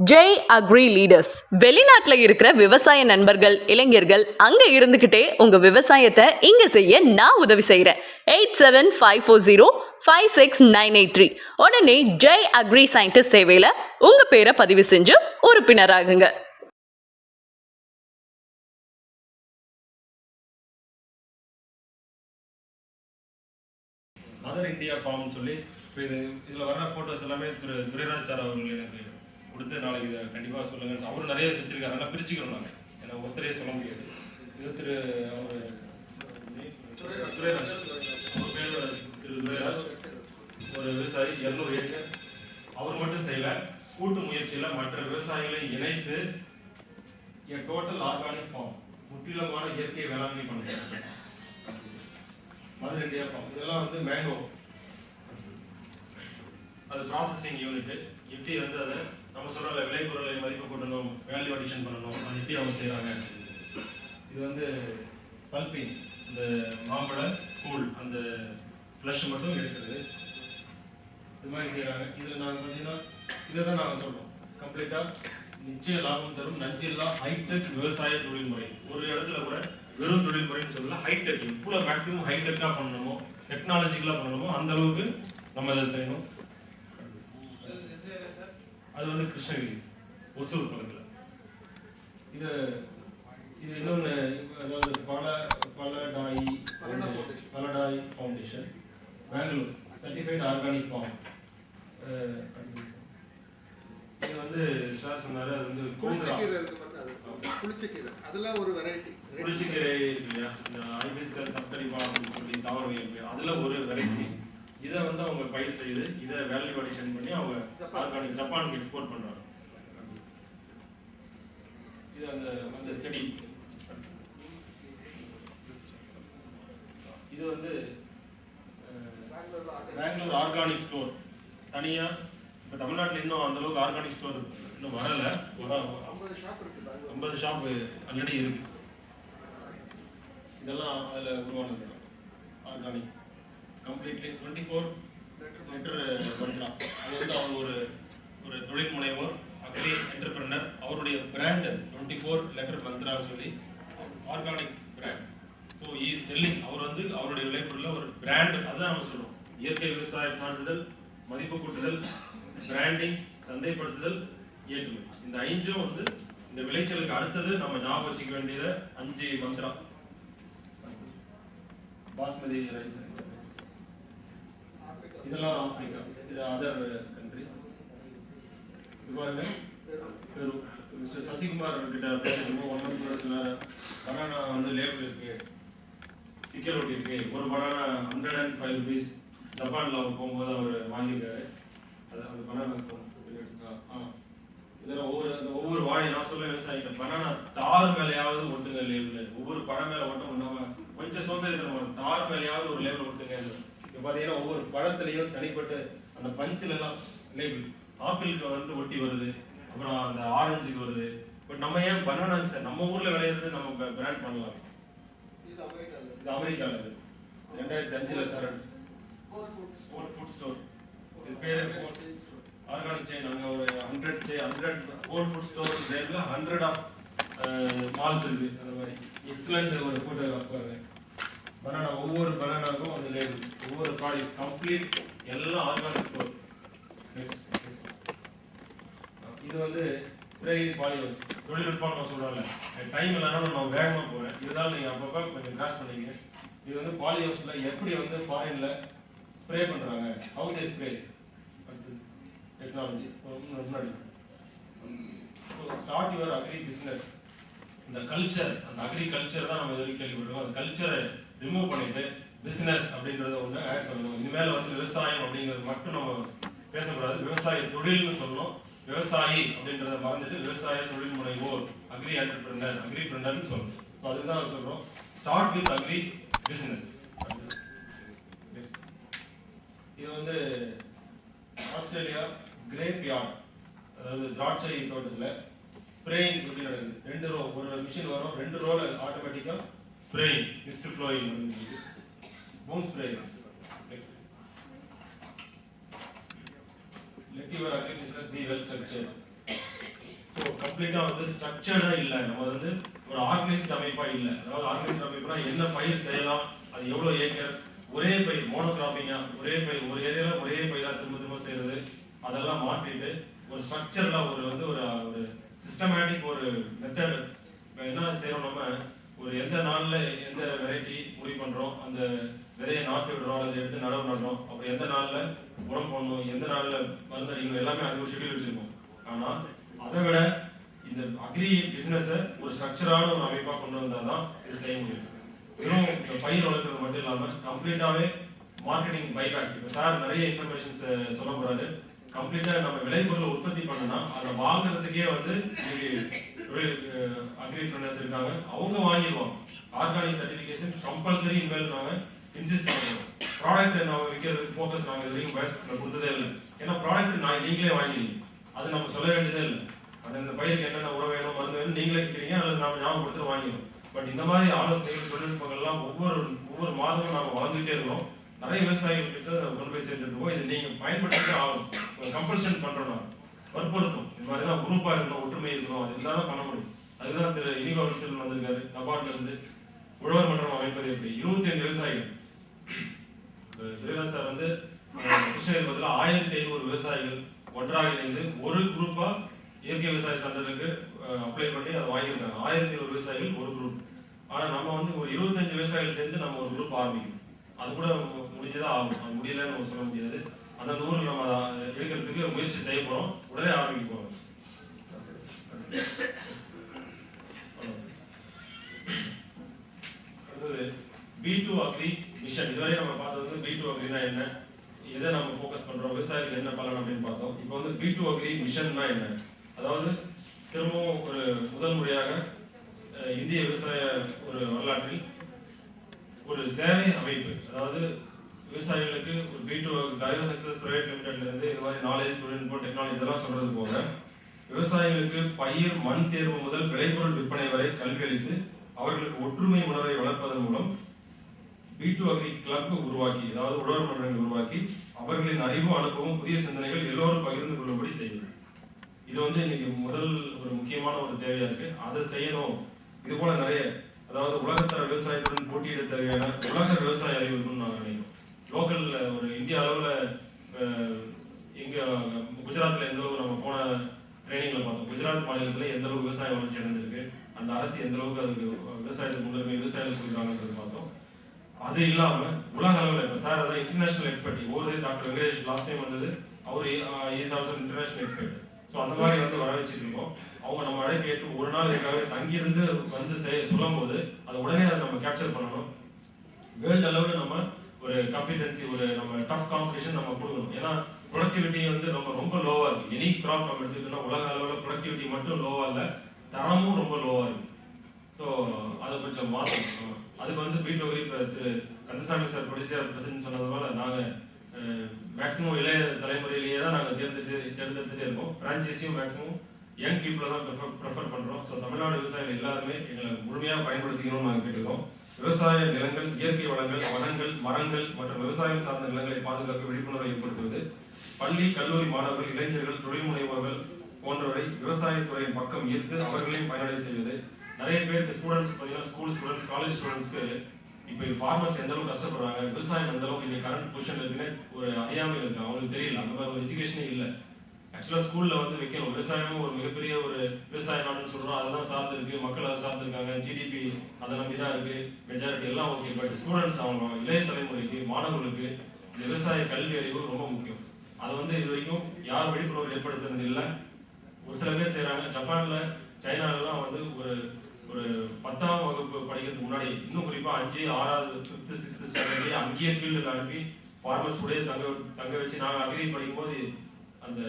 Jai agri leaders வெளிநாட்டில் இருக்கிற விவசாய நண்பர்கள் இளைஞர்கள் அங்கே இருந்துக்கிட்டே உங்கள் விவசாயத்தை இங்கே செய்ய நான் உதவி செய்கிறேன் eight seven five four zero five six nine eight three உடனே ஜெய் அக்ரி சயின்டிஸ்ட் சேவையில் உங்கள் பேரை பதிவு செஞ்சு உறுப்பினராகுங்க. மதர் இந்தியா ஃபார்ம் சொல்லி இப்போ இது இதில் வர்ற ஃபோட்டோஸ் எல்லாமே திரு துரைராஜ் சார் அவர்கள் எனக்கு கொடுத்து நாளைக்கு இதை கண்டிப்பாக சொல்லுங்க அவரும் நிறைய வச்சிருக்காரு அதெல்லாம் பிரிச்சுக்கணும் நாங்கள் ஏன்னா ஒருத்தரையே சொல்ல முடியாது. இது திரு அவர் துரைராஜ் அவர் பேர் திரு துரைராஜ் ஒரு விவசாயி இரநூறு ஏக்கர் அவர் மட்டும் செய்யல. கூட்டு முயற்சியில் மற்ற விவசாயிகளை இணைத்து டோட்டல் ஆர்கானிக் ஃபார்ம் முற்றிலுமான இயற்கை வேளாண்மை பண்ணுறாங்க மதுரை இந்தியா ஃபார்ம் இதெல்லாம் வந்து மேங்கோ அது ப்ராசஸிங் யூனிட் எப்படி வந்து அதை நம்ம சொல்கிறோம்ல விளைபொருளை மதிப்பு கூட்டணும் வேல்யூ அடிஷன் பண்ணணும் அது எப்படி அவங்க செய்கிறாங்க இது வந்து பல்பிங் இந்த மாம்பழ கூழ் அந்த ஃப்ளஷ் மட்டும் எடுக்கிறது. இது மாதிரி செய்கிறாங்க இதில் நாங்கள் பார்த்தீங்கன்னா இதை தான் நாங்கள் சொல்கிறோம் கம்ப்ளீட்டாக நிச்சய லாபம் தரும். நஞ்சில்லா ஹைடெக் விவசாய தொழில்முறை. ஒரு இடத்துல கூட வெறும் தொழில்முறைன்னு சொல்லல ஹைடெக் எவ்வளோ மேக்ஸிமம் ஹைடெக்காக பண்ணணுமோ டெக்னாலஜிக்கலாக பண்ணணுமோ அந்த அளவுக்கு நம்ம இதை செய்யணும். அது வந்து கிருஷ்ணகிரி ஒசூர் பக்கத்தில். இது இது இன்னொன்று அதாவது பல பலடாயி பலடாய் foundation Bangalore certified organic farm இது வந்து சார் சொன்னாரு அது வந்து புளிச்சக்கீரை புளிச்சக்கீரை. அதெல்லாம் ஒரு வெரைட்டி புளிச்சக்கீரை இருக்கு இல்லையா? இந்த ஐபிஸ்கஸ் சப்தரிபா அப்படின்னு சொல்லி தாவரம் இருக்கு அதுல ஒரு வெரைட்டி இதை வந்து அவங்க பயிர் செய்து இதை வேல்யூ அடிஷன் பண்ணி அவங்க. ஆர்கானிக் ஜப்பானுக்கு எக்ஸ்போர்ட் பண்றாங்க. இது அந்த அந்த செடி. இது வந்து. பெங்களூர் ஆர்கானிக் ஸ்டோர் தனியா இப்போ தமிழ்நாட்டில் இன்னும் அந்த அளவுக்கு ஆர்கானிக் ஸ்டோர் இன்னும் வரல. வர- ஐம்பது ஷாப் இருக்கு பெங்களூர் ஐம்பது ஷாப் ஆல்ரெடி இருக்கு. இதெல்லாம் அதில் உருவானது. Organic completely twenty four litre பண்ணுறான் அது வந்து அவங்க ஒரு ஒரு தொழில் முனைவோர் அக்ரி என்டர்பிரினர் அவருடைய பிராண்ட் டுவெண்ட்டி ஃபோர் லெட்டர் மந்த்ரான்னு சொல்லி organic brand so e selling அவர் வந்து அவருடைய விளைபொருளில் ஒரு பிராண்ட் அதுதான் நம்ம சொல்லுவோம் இயற்கை விவசாய சான்றிதழ் மதிப்பு கூட்டுதல் பிராண்டிங் சந்தைப்படுத்துதல் ஏற்றுமதி இந்த ஐந்தும் வந்து இந்த விளைச்சலுக்கு அடுத்தது நம்ம ஞாபகம் வச்சுக்க வேண்டியது அஞ்சு மந்திரம் பாஸ்மதி ரைஸ். இதெல்லாம் ஆப்பிரிக்கா. இது அதர் கண்ட்ரி இது பாருங்க. பெரு மிஸ்டர் சசிகுமார் கிட்ட பேசிட்டு ஒன் மந்த் சொன்னார். பனானா வந்து லேபிள் இருக்கு. ஸ்டிக்கர் ஒட்டி இருக்கு. ஒரு banana hundred and five rupees ஜப்பானில் அவர் போகும்போது அவர் வாங்கியிருக்காரு. அது அந்த பனானா ஆ. இதில் ஒவ்வொரு ஒவ்வொரு வாழை நான் சொல்ல விவசாயிகிட்ட. பனானா தார் மேலே ஒட்டுங்க லேபிள் ஒவ்வொரு பழம் மேல ஒட்ட பண்ணாம கொஞ்சம் சோம்பேறித்தனம் தார் மேலேயாவது ஒரு லேபிள் ஒட்டுங்க இப்போ பார்த்தீங்கன்னா ஒவ்வொரு பழத்துலையும் தனிப்பட்ட அந்த பஞ்சில் எல்லாம் லேபிள் ஆப்பிளுக்கு வந்து ஒட்டி வருது அப்புறம் அந்த ஆரஞ்சுக்கு வருது. பட் நம்ம ஏன் பனானா நம்ம ஊர்ல விளையிறது நம்ம பிராண்ட் பண்ணலாம். இது அமெரிக்காவில் இது ரெண்டாயிரத்தி அஞ்சுல சார் ஃபுட் ஸ்டோர் இது பேர் ஆர்கானிக் செயின் அங்கே ஒரு hundred chain hundred old food store நேரில் ஹண்ட்ரட் ஆஃப் மால்ஸ் இருக்கு. அந்த மாதிரி. எக்ஸலன்ட் ஒரு வைப்பாங்க பனானா ஒவ்வொரு பனானாவுக்கும் அந்த லேபிள் ஒவ்வொரு ப்ராடக்ட் கம்ப்ளீட் எல்லாம் ஆர்கானிக் ஃபுட் இது வந்து ஸ்ப்ரே பாலியோஸ் தொழில்நுட்பம் நான் சொல்கிறேன்ல டைம் இல்லைனாலும் நான் வேகமாக போகிறேன் இருந்தாலும் நீங்கள் அப்பப்போ கொஞ்சம் கிராஸ் பண்ணிங்க. இது வந்து பாலியோஸில் எப்படி வந்து ஃபாரினில் ஸ்ப்ரே பண்ணுறாங்க ஹவு தே ஸ்ப்ரே டெக்னாலஜி முன்னாடி. ஸ்டார்ட் யுவர் அக்ரி பிஸ்னஸ் இந்த கல்ச்சர் அந்த அக்ரிகல்ச்சர் தான் நம்ம இது வரைக்கும் கேள்விப்பட்டிருக்கோம். அந்த கல்ச்சரை ரிமூவ் பண்ணிட்டு பிசினஸ் அப்படின்றத ஒன்று ஆட் பண்ணணும் இனிமேல் வந்து விவசாயம் அப்படிங்கிறது மட்டும் நம்ம பேசக்கூடாது. விவசாய தொழில்னு சொல்லணும் விவசாயி அப்படின்றத மறந்துட்டு விவசாய தொழில் முனைவோர் அக்ரி ஆண்டர்பிரினர் அக்ரி பிரிண்டர்னு சொல்லணும் ஸோ அதுதான் சொல்கிறோம் ஸ்டார்ட் வித் அக்ரி பிசினஸ் இது வந்து ஆஸ்திரேலியா கிரேப் யார்ட் அதாவது திராட்சை தோட்டத்தில் ஸ்ப்ரேயிங் எப்படி நடக்குது. ரெண்டு ரோ ஒரு மிஷின் வரும் ரெண்டு ரோவில் ஆட்டோமேட்டிக்காக spraying mist flowing boom spray let your agri business be well structure so கம்ப்ளீட்டாக வந்து ஸ்ட்ரக்சர்டா இல்ல. நம்ம வந்து ஒரு ஆர்கனைஸ்ட் அமைப்பா இல்ல. அதாவது ஆர்கனைஸ்ட் அமைப்புனா என்ன பயிர் செய்யலாம் அது எவ்வளவு ஏக்கர் ஒரே பயிர் மோனோகிராப்பிங்கா ஒரே பயிர் ஒரு ஏரியால ஒரே பயிரா திரும்ப திரும்ப செய்யறது அதெல்லாம் மாற்றிட்டு ஒரு ஸ்ட்ரக்சர்ல ஒரு வந்து ஒரு ஒரு சிஸ்டமேட்டிக் ஒரு மெத்தட் இப்போ என்ன செய்யறோம் நம்ம? ஒரு எந்த நாள்ல எந்த வெரைட்டி முடிவு பண்றோம்? அந்த நிறைய நாட்டு விடுறோம் அதை எடுத்து நடவு நடுறோம் அப்புறம் எந்த நாள்ல உரம் போடணும் எந்த நாள்ல மருந்து அடிக்கணும் எல்லாமே அது ஒரு ஷெடியூல் வச்சிருக்கோம். ஆனா அதை விட இந்த அக்ரி பிஸ்னஸை ஒரு ஸ்ட்ரக்சரான ஒரு அமைப்பா கொண்டு வந்தா தான் இது செய்ய முடியும். வெறும் இந்த பயிர் வளர்க்கறது மட்டும் இல்லாம கம்ப்ளீட்டாவே மார்க்கெட்டிங் பைபேக் இப்போ சார் நிறைய இன்ஃபர்மேஷன்ஸ் சொல்ல போறாரு. கம்ப்ளீட்டா நம்ம விளைபொருளை உற்பத்தி பண்ணனா அதை வாங்குறதுக்கே வந்து அக்ரிபிரினர்ஸ் இருக்காங்க. அவங்க வாங்கிடுவாங்க. ஆர்கானிக் சர்டிஃபிகேஷன் கம்பல்சரி இனிமேல் இன்சிஸ்ட் பண்ணுவோம் ப்ராடக்ட் நம்ம விற்கிறதுக்கு ஃபோக்கஸ் நாங்கள் எதுலையும் பயத்தில் கொடுத்ததே இல்லை. ஏன்னா ப்ராடக்ட் நான் நீங்களே வாங்கிடுவீங்க அது நம்ம சொல்ல வேண்டியதே இல்லை. அது இந்த பயிருக்கு என்னென்ன உரம் வேணும் மருந்து வேணும் நீங்களே விற்கிறீங்க அல்லது நாம் ஞாபகம் கொடுத்து வாங்கிடும் பட் இந்த மாதிரி ஆலோசனைகள் தொழில்நுட்பங்கள்லாம் ஒவ்வொரு ஒவ்வொரு மாதமும் நாம் வளர்ந்துகிட்டே இருக்கோம் நிறைய விவசாயிகள் கிட்ட கொண்டு போய் சேர்ந்துருக்கோம் இது நீங்கள் பயன்படுத்தி ஆகும் கம்பல்ஷன் பண்ணுறோம் நான் வற்புறுத்தும் இந்த மாதிரி தான் குரூப்பாக இருக்கணும் ஒற்றுமை இருக்கணும். அது இருந்தாலும் பண்ண முடியும். அதுதான் திரு இனிகோ விஷயம் வந்திருக்காரு. நபார்ட்லேருந்து உழவர் மன்றம் அமைப்பது எப்படி? இருபத்தி ஐந்து விவசாயிகள். ஸ்ரீராஜ் சார் வந்து கிருஷ்ணகிரி பக்கத்தில் ஆயிரத்தி ஐநூறு விவசாயிகள் ஒன்றாக இணைந்து ஒரு குரூப்பாக இயற்கை விவசாய சந்தனுக்கு அப்ளை பண்ணி அதை வாங்கியிருக்காங்க. ஆயிரத்தி ஐநூறு விவசாயிகள் ஒரு குரூப் ஆனால் நம்ம வந்து ஒரு இருபத்தஞ்சு விவசாயிகள் சேர்ந்து நம்ம ஒரு குரூப் ஆரம்பிக்கணும். அது கூட முடிஞ்சதாக ஆகும். அது முடியலன்னு நம்ம சொல்ல முடியாது. அந்த ஊரில் நம்ம அதை எடுக்கிறதுக்கு முயற்சி செய்ய போகிறோம் உடனே ஆரம்பிக்க போகிறோம் அடுத்தது பி டூ அக்ரி மிஷன் இதுவரை நம்ம பார்த்தது வந்து பி டூ அக்ரினா என்ன? எதை நம்ம ஃபோக்கஸ் பண்றோம்? விவசாயிகள் என்ன பலன் அப்படின்னு பார்த்தோம். இப்போ வந்து பி டூ அக்ரி மிஷன்னா என்ன? அதாவது திரும்பவும் ஒரு முதல் முறையாக இந்திய விவசாய ஒரு வரலாற்றில் ஒரு சேவை அமைப்பு அதாவது விவசாயிகளுக்கு ஒரு பி டூ டயோ சக்சஸ் பிரைவேட் லிமிடெட்ல இருந்து இது மாதிரி நாலேஜ் தொழில்நுட்பம் டெக்னாலஜி இதெல்லாம் சொல்றது போக விவசாயிகளுக்கு பயிர் மண் தேர்வு முதல் விளைபொருள் விற்பனை வரை கல்வி அளித்து அவர்களுக்கு ஒற்றுமை உணர்வை வளர்ப்பதன் மூலம் வீட்டு டூ அக்ரி கிளப் உருவாக்கி அதாவது உழவர் மன்றங்கள் உருவாக்கி அவர்களின் அறிவும் அனுபவம் புதிய சிந்தனைகள் எல்லோரும் பகிர்ந்து கொள்ளும்படி செய்வது இது வந்து இன்னைக்கு முதல் ஒரு முக்கியமான ஒரு தேவையா இருக்கு. அதை செய்யணும். இது போல நிறைய அதாவது உலகத்தர விவசாயத்துடன் போட்டியிட தேவையான உலக விவசாய அறிவு நாங்கள் நினைக்கிறோம் லோக்கல்ல ஒரு இந்திய அளவுல அஹ், எங்க குஜராத்ல எந்த அளவுக்கு நம்ம போன ட்ரைனிங்ல பார்த்தோம். குஜராத் மாநிலத்துல எந்த அளவுக்கு விவசாயம் வளர்ச்சி அடைந்திருக்கு அந்த அரசு எந்த அளவுக்கு அதுக்கு விவசாயத்துக்கு முன்னுரிமை விவசாயம் கொடுக்குறாங்கன்றது பார்த்தோம். அது இல்லாம உலக அளவில் இப்போ சார் அதான் இன்டர்நேஷனல் எக்ஸ்பர்ட் ஒவ்வொரு டாக்டர் வெங்கடேஷ் லாஸ்ட் டைம் வந்தது அவர் is also international expert so அந்த மாதிரி வந்து வர வச்சுட்டு இருக்கோம் அவங்க நம்ம அழைப்பு கேட்டு ஒரு நாள் இதுக்காக தங்கியிருந்து வந்து செய்ய சொல்லும் போது அதை உடனே அதை நம்ம கேப்சர் பண்ணணும். வேர்ல்ட் அளவில் நம்ம ஒரு காம்பிடன்சி ஒரு நம்ம டஃப் காம்படிஷன் நம்ம கொடுக்கணும். ஏன்னா ப்ரொடக்டிவிட்டி வந்து நம்ம ரொம்ப லோவாக இருக்கு. எனி கிராப் நம்ம எடுத்துக்கிட்டோம்னா உலக அளவில் ப்ரொடக்டிவிட்டி மட்டும் லோவாக இல்லை தரமும் ரொம்ப லோவாக இருக்கு. ஸோ அதை கொஞ்சம் மாற்றணும் அதுக்கு வந்து வீட்டில் வகை இப்போ Thiru Kandasamy sir producer president சொன்னது போல் நாங்கள் மேக்ஸிமம் இளைய தலைமுறையிலேயே தான் நாங்கள் தேர்ந்தெடுத்து தேர்ந்தெடுத்துட்டே இருக்கோம். ஃப்ரான்ச்சைஸியும் மேக்ஸிமம் யங் பீப்புளை தான் ப்ரிஃபர் ப்ரிஃபர் பண்ணுறோம் ஸோ தமிழ்நாடு விவசாயிகள் எல்லாருமே எங்களை முழுமையாக பயன்படுத்திக்கணும்னு நாங்கள் கேட்டுக்கிறோம். விவசாய நிலங்கள் இயற்கை வளங்கள் வனங்கள் மரங்கள் மற்றும் விவசாயம் சார்ந்த நிலங்களை பாதுகாக்க விழிப்புணர்வை ஏற்படுத்துவது பள்ளி கல்லூரி மாணவர்கள் இளைஞர்கள் தொழில் முனைவோர்கள் போன்றவரை விவசாயத்துறையின் பக்கம் ஈர்த்து அவர்களையும் பயனடை செய்வது நிறைய பேருக்கு ஸ்டூடெண்ட்ஸ் பார்த்தீங்கன்னா ஸ்கூல் ஸ்டூடெண்ட்ஸ் காலேஜ் ஸ்டூடெண்ட்ஸ்க்கு இப்போ ஃபார்மர்ஸ் எந்த அளவுக்கு கஷ்டப்படுறாங்க விவசாயம் எந்த அளவுக்கு இங்கே கரண்ட் பொசிஷன் இருக்குன்னு ஒரு அறியாமை இருக்கு. அவங்களுக்கு தெரியல. அந்த மாதிரி ஒரு எஜுகேஷனே இல்லை. ஆக்சுவலாக ஸ்கூலில் வந்து வைக்கணும். விவசாயமும் ஒரு மிகப்பெரிய ஒரு விவசாய நாடுன்னு சொல்கிறோம் அதெல்லாம் சார்ந்து இருக்கு மக்கள் அதை சார்ந்துருக்காங்க. ஜிடிபி அதை நம்பி தான் இருக்கு. மெஜாரிட்டி எல்லாம் ஓகே பட் ஸ்டூடெண்ட்ஸ் அவங்க இளைய தலைமுறைக்கு மாணவர்களுக்கு இந்த விவசாய கல்வி அறிவு ரொம்ப முக்கியம். அதை வந்து இது வரைக்கும் யார் விழிப்புணர்வு ஏற்படுத்துறது இல்லை. ஒரு சில பேர் செய்கிறாங்க ஜப்பானில் சைனாலலாம் வந்து ஒரு ஒரு பத்தாம் வகுப்பு படிக்கிறதுக்கு முன்னாடி இன்னும் குறிப்பா அஞ்சு ஆறாவது ஃபிஃப்த் சிக்ஸ்த் ஸ்டாண்டர்ட்லேயே அங்கேயே ஃபீல்டுக்கு அனுப்பி ஃபார்மர்ஸ் கூட தங்க தங்க வச்சு நாங்கள் அக்ரி படிக்கும்போது அந்த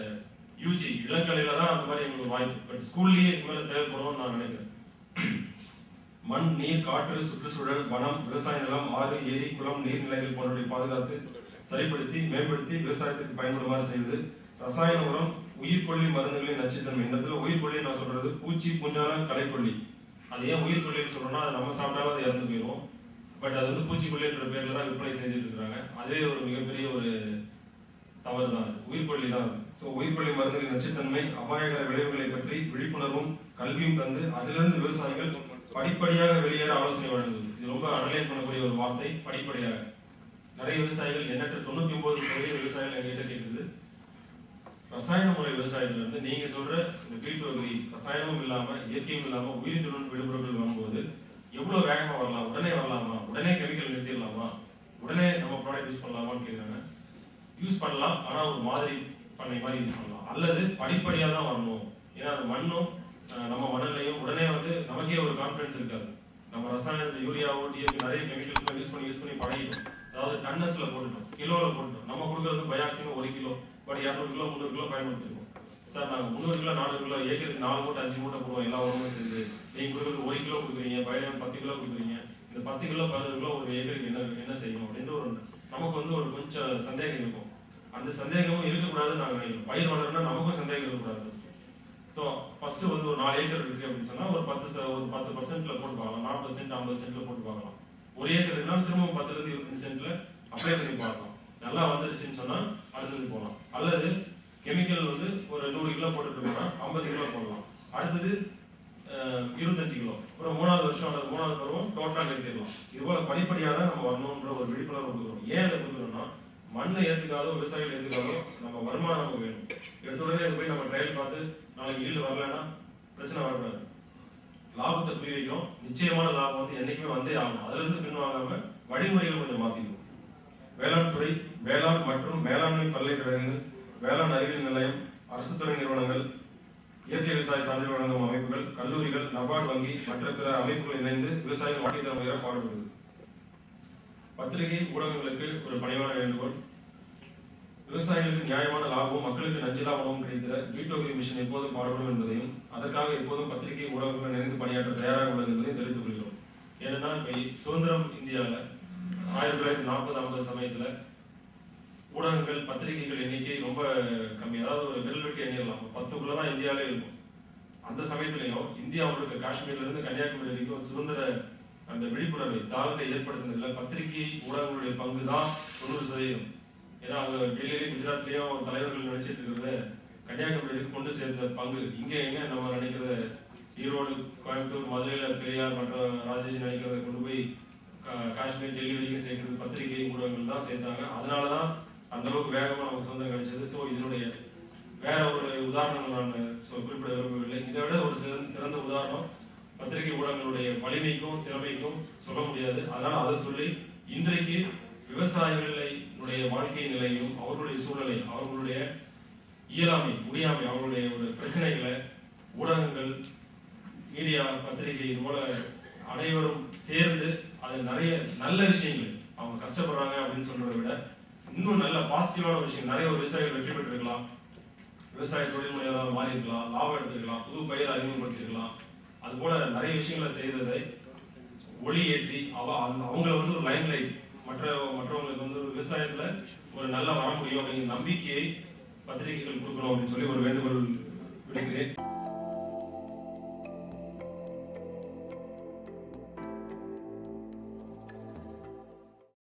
யூஜி இளங்கலையில தான் அந்த மாதிரி எங்களுக்கு வாய்ப்பு. பட் ஸ்கூல்லயே இதுக்கு மேல தேவைப்படும் நான் நினைக்கிறேன். மண் நீர் காற்று சுற்றுச்சூழல் வனம் விவசாய நிலம் ஆறு ஏரி குளம் நீர்நிலைகள் போன்றவற்றை பாதுகாத்து சரிப்படுத்தி மேம்படுத்தி விவசாயத்துக்கு பயன்படுமாறு செய்வது. ரசாயன உரம் உயிர்கொல்லி மருந்துகளின் நச்சுத்தன்மை. இந்த இடத்துல உயிர்கொல்லி நான் சொல்றது பூச்சி பூஞ்சான களைக்கொல்லி. அது ஏன் உயிர்கொல்லின்னு சொல்றோம்னா அது நம்ம சாப்பிட்டாலும் அது இறந்து போயிடும் பட் அது வந்து பூச்சிக்கொல்லின்ற பேர்ல தான் விற்பனை செஞ்சுட்டு இருக்காங்க. அதுவே ஒரு மிகப்பெரிய ஒரு தவறு தான் அது. உயிர்கொல்லி தான் ஸோ உயிர்கொள்ளி மருந்துகளின் நச்சுத்தன்மை அபாயகர விளைவுகளை பற்றி விழிப்புணர்வும் கல்வியும் தந்து அதிலிருந்து விவசாயிகள் படிப்படியாக வெளியேற ஆலோசனை வழங்குது இது ரொம்ப அனலைஸ் பண்ணக்கூடிய ஒரு வார்த்தை படிப்படியாக. நிறைய விவசாயிகள் எண்ணற்ற தொண்ணூத்தி ஒன்பது சதவீத விவசாயிகள் எங்ககிட்ட கேட்குது ரசாயன முறை விவசாயத்துல இருந்து நீங்க சொல்ற இந்த வீட்டு ரசாயனமும் இல்லாம இயற்கையும் இல்லாம உயிரினுடன் விடுபொருட்கள் வரும்போது எவ்வளவு வேகமா வரலாம்? உடனே வரலாமா? உடனே கெமிக்கல் நிறுத்திடலாமா? உடனே நம்ம ப்ராடக்ட் யூஸ் பண்ணலாமான்னு கேட்குறாங்க யூஸ் பண்ணலாம். ஆனா ஒரு மாதிரி பண்ணை மாதிரி யூஸ் பண்ணலாம். அல்லது படிப்படியா தான் வரணும். ஏன்னா அந்த மண்ணும் நம்ம மணலையும் உடனே வந்து நமக்கே ஒரு கான்ஃபிடன்ஸ் இருக்காது. நம்ம ரசாயன யூரியாவோ டிஎப்பி நிறைய கெமிக்கல்ஸ் யூஸ் பண்ணி யூஸ் பண்ணி பழகிட்டோம். அதாவது டன்னஸ்ல போட்டுட்டோம். கிலோல போட்டுட்டோம். நம்ம கொடுக்கறது பயாக்சின் ஒரு கிலோ. பட் இரநூறு கிலோ முந்நூறு கிலோ பயன்படுத்திருக்கோம். சார் நாங்கள் முந்நூறு கிலோ நானூறு கிலோ ஏக்கருக்கு நாலு மூட்டை அஞ்சு மூட்டை போடுவோம். எல்லா உரமும் சேர்ந்து. நீங்கள் கொடுக்குறது ஒரு கிலோ கொடுக்குறீங்க பயணம் பத்து கிலோ கொடுக்குறீங்க. இந்த பத்து கிலோ பதினஞ்சு கிலோ ஒரு ஏக்கருக்கு என்ன என்ன செய்யணும் அப்படின்னு ஒரு நமக்கு வந்து ஒரு கொஞ்சம் சந்தேகம் இருக்கும். அந்த சந்தேகமும் இருக்கக்கூடாதுன்னு நாங்கள் நினைக்கிறோம். பயிர் வளரணும்னா நமக்கும் சந்தேகம் இருக்கக்கூடாது ஸோ ஃபர்ஸ்ட் வந்து ஒரு நாலு ஏக்கர் இருக்கு அப்படின்னு சொன்னால் ஒரு பத்து ஒரு பத்து பர்சன்ட்ல போட்டு பார்க்கலாம். நாற்பது சென்ட் ஐம்பது சென்ட்ல போட்டு பார்க்கலாம். ஒரு ஏக்கர் இருந்தாலும் திரும்ப பத்துலேருந்து இருபத்தஞ்சு சென்ட்ல அப்ளை பண்ணி பார்க்கலாம். நல்லா வந்துருச்சுன்னு சொன்னா அடுத்தது போகலாம் அல்லது கெமிக்கல் வந்து ஒரு நூறு கிலோ போட்டுட்டோம்னா ஐம்பது கிலோ போடலாம். அடுத்தது இருபத்தஞ்சு கிலோ. அப்புறம் மூணாவது வருஷம் அல்லது மூணாவது பருவம் டோட்டலாக நிறுத்திடலாம் இதுபோல் படிப்படியாக தான் நம்ம வரணுன்ற ஒரு விழிப்புணர்வு கொடுக்குறோம் ஏன் அதை கொடுக்குறோம்னா மண்ணை ஏற்றுக்காதோ விவசாயிகள் ஏற்றுக்காதோ நம்ம வருமானம் நமக்கு வேணும். எடுத்துடனே போய் நம்ம ட்ரையல் பார்த்து நாளைக்கு ஈல்டு வரலன்னா பிரச்சனை வரக்கூடாது. லாபத்தை புரிய வைக்கும் நிச்சயமான லாபம் வந்து என்றைக்குமே வந்தே ஆகணும். அதுலேருந்து பின்வாங்காமல் வழிமுறைகள் கொஞ்சம் மாற்றிக்கணும் வேளாண் துறை வேளாண் மற்றும் மேலாண்மை பல்கலைக்கழகங்கள் வேளாண் அறிவியல் நிலையம் அரசு துறை நிறுவனங்கள் இயற்கை விவசாய சான்று வழங்கும் அமைப்புகள் கல்லூரிகள் நபார்டு வங்கி மற்ற பிற அமைப்புகள் இணைந்து விவசாயிகள் வாழ்க்கை உயர பாடுபடுது பத்திரிகை ஊடகங்களுக்கு ஒரு பணிவான வேண்டுகோள். விவசாயிகளுக்கு நியாயமான லாபமும் மக்களுக்கு நஞ்சிலா உணவும் கிடைக்கிற வீட்டோகரி மிஷன் எப்போதும் பாடுபடும் என்பதையும் அதற்காக எப்போதும் பத்திரிகை ஊடகங்கள் இணைந்து பணியாற்ற தயாராக உள்ளது என்பதையும் தெரிவித்துக் கொள்கிறோம். ஏன்னா சுதந்திரம் இந்தியாவில் ஆயிரத்தி தொள்ளாயிரத்தி நாற்பது ஐம்பது சமயத்துல ஊடகங்கள் பத்திரிகைகள் எண்ணிக்கை ரொம்ப கம்மி. அதாவது ஒரு விரல் வெட்டி எண்ணிடலாம் பத்துக்குள்ள தான் இந்தியாவிலே இருக்கும். அந்த சமயத்திலையும் இந்தியா அவங்களுக்கு காஷ்மீர்ல இருந்து கன்னியாகுமரி வரைக்கும் சுதந்திர அந்த விழிப்புணர்வை தாக்கத்தை ஏற்படுத்தினதுல பத்திரிகை ஊடகங்களுடைய பங்கு தான் தொண்ணூறு சதவீதம். ஏன்னா அவங்க டெல்லியிலையும் குஜராத்லயும் தலைவர்கள் நினைச்சிட்டு இருக்கிறத கன்னியாகுமரி கொண்டு சேர்ந்த பங்கு. இங்க எங்க நம்ம நினைக்கிறத ஈரோடு கோயம்புத்தூர் மதுரையில பெரியார் மற்ற ராஜேஜி நினைக்கிறத கொண்டு போய் கா- காஷ்மீர் டெல்லி வரைக்கும் சேர்க்கிறது பத்திரிகை ஊடகங்கள் தான் சேர்த்தாங்க. அதனாலதான் அந்த அளவுக்கு வேகமா நமக்கு சுதந்திரம் கிடைச்சது ஸோ இதனுடைய வேற ஒரு உதாரணங்கள் நான் குறிப்பிட விரும்பவில்லை. இதை விட ஒரு சிறந்த சிறந்த உதாரணம் பத்திரிகை ஊடகங்களுடைய வலிமைக்கும் திறமைக்கும் சொல்ல முடியாது. அதனால் அதை சொல்லி இன்றைக்கு விவசாயிகளுடைய வாழ்க்கை நிலையும் அவர்களுடைய சூழலை அவர்களுடைய இயலாமை முடியாமை அவர்களுடைய ஒரு பிரச்சனைகளை ஊடகங்கள் மீடியா பத்திரிகை இது போல அனைவரும் சேர்ந்து அது நிறைய நல்ல விஷயங்கள் அவங்க கஷ்டப்படுறாங்க அப்படின்னு சொல்றதை விட இன்னும் நல்ல பாசிட்டிவான விஷயம். நிறைய ஒரு விவசாயிகள் வெற்றி பெற்றிருக்கலாம். விவசாய தொழில் முனைவராக மாறி இருக்கலாம். லாபம் எடுத்துக்கலாம் புது பயிர் அறிமுகப்படுத்திருக்கலாம். அது போல நிறைய விஷயங்களை செய்ததை ஒளி ஏற்றி அவ அவங்களை வந்து ஒரு லைன் லைட் மற்ற மற்றவங்களுக்கு வந்து விவசாயத்துல ஒரு நல்ல வர முடியும் அப்படிங்கிற நம்பிக்கையை பத்திரிகைகள் கொடுக்கணும் அப்படின்னு சொல்லி ஒரு வேண்டுகோள் விடுக்கிறேன்.